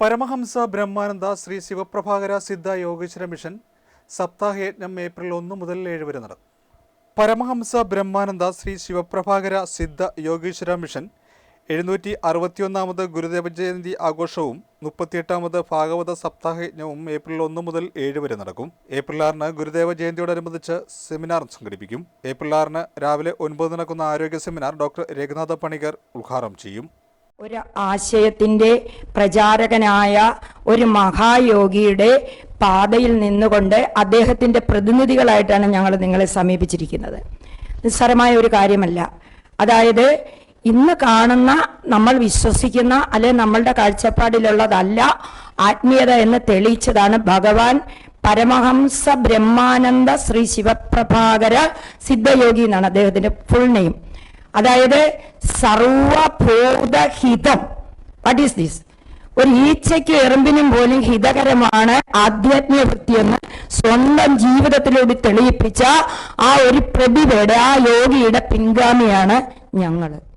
Paramahansa Brahmananda Shri Sivaprabhakara Siddha യോഗീശ്വര mission സപ്താഹയജ്ഞം April ഒന്ന് മുതൽ ഏഴ് വരെ നടക്കും. പരമഹംസ ബ്രഹ്മാനന്ദ ശ്രീ ശിവപ്രഭാകര സിദ്ധ യോഗീശ്വര മിഷൻ എഴുന്നൂറ്റി അറുപത്തിയൊന്നാമത് ഗുരുദേവ ജയന്തി ആഘോഷവും മുപ്പത്തിയെട്ടാമത് ഭാഗവത സപ്താഹയജ്ഞവും ഏപ്രിൽ ഒന്ന് മുതൽ ഏഴ് വരെ നടക്കും. ഏപ്രിൽ ആറിന് ഗുരുദേവ ജയന്തിയോടനുബന്ധിച്ച് സെമിനാർ സംഘടിപ്പിക്കും. ഏപ്രിൽ ആറിന് രാവിലെ ഒൻപത് നടക്കുന്ന ആരോഗ്യ സെമിനാർ ഡോക്ടർ രഘുനാഥ പണിക്കർ ഉദ്ഘാടനം ചെയ്യും. ഒരു ആശയത്തിന്റെ പ്രചാരകനായ ഒരു മഹായോഗിയുടെ പാതയിൽ നിന്നുകൊണ്ട് അദ്ദേഹത്തിന്റെ പ്രതിനിധികളായിട്ടാണ് ഞങ്ങൾ നിങ്ങളെ സമീപിച്ചിരിക്കുന്നത്. നിസ്സാരമായ ഒരു കാര്യമല്ല. അതായത് ഇന്ന് കാണുന്ന നമ്മൾ വിശ്വസിക്കുന്ന അല്ലെ നമ്മളുടെ കാഴ്ചപ്പാടിലുള്ളതല്ല ആത്മീയത എന്ന് തെളിയിച്ചതാണ് ഭഗവാൻ പരമഹംസ ബ്രഹ്മാനന്ദ ശ്രീ ശിവപ്രഭാകര സിദ്ധയോഗി എന്നാണ് അദ്ദേഹത്തിന്റെ ഫുൾ നെയിം അതായത് സർവഭൂതഹിതം വാട്ട് ഈസ് ദിസ് ഒരു ഈച്ചയ്ക്ക് എറുമ്പിനും പോലും ഹിതകരമാണ് ആധ്യാത്മിക വൃത്തിയെന്ന് സ്വന്തം ജീവിതത്തിലൂടെ തെളിയിപ്പിച്ച ആ ഒരു പ്രതിഭയുടെ ആ യോഗിയുടെ പിൻഗാമിയാണ് ഞങ്ങൾ.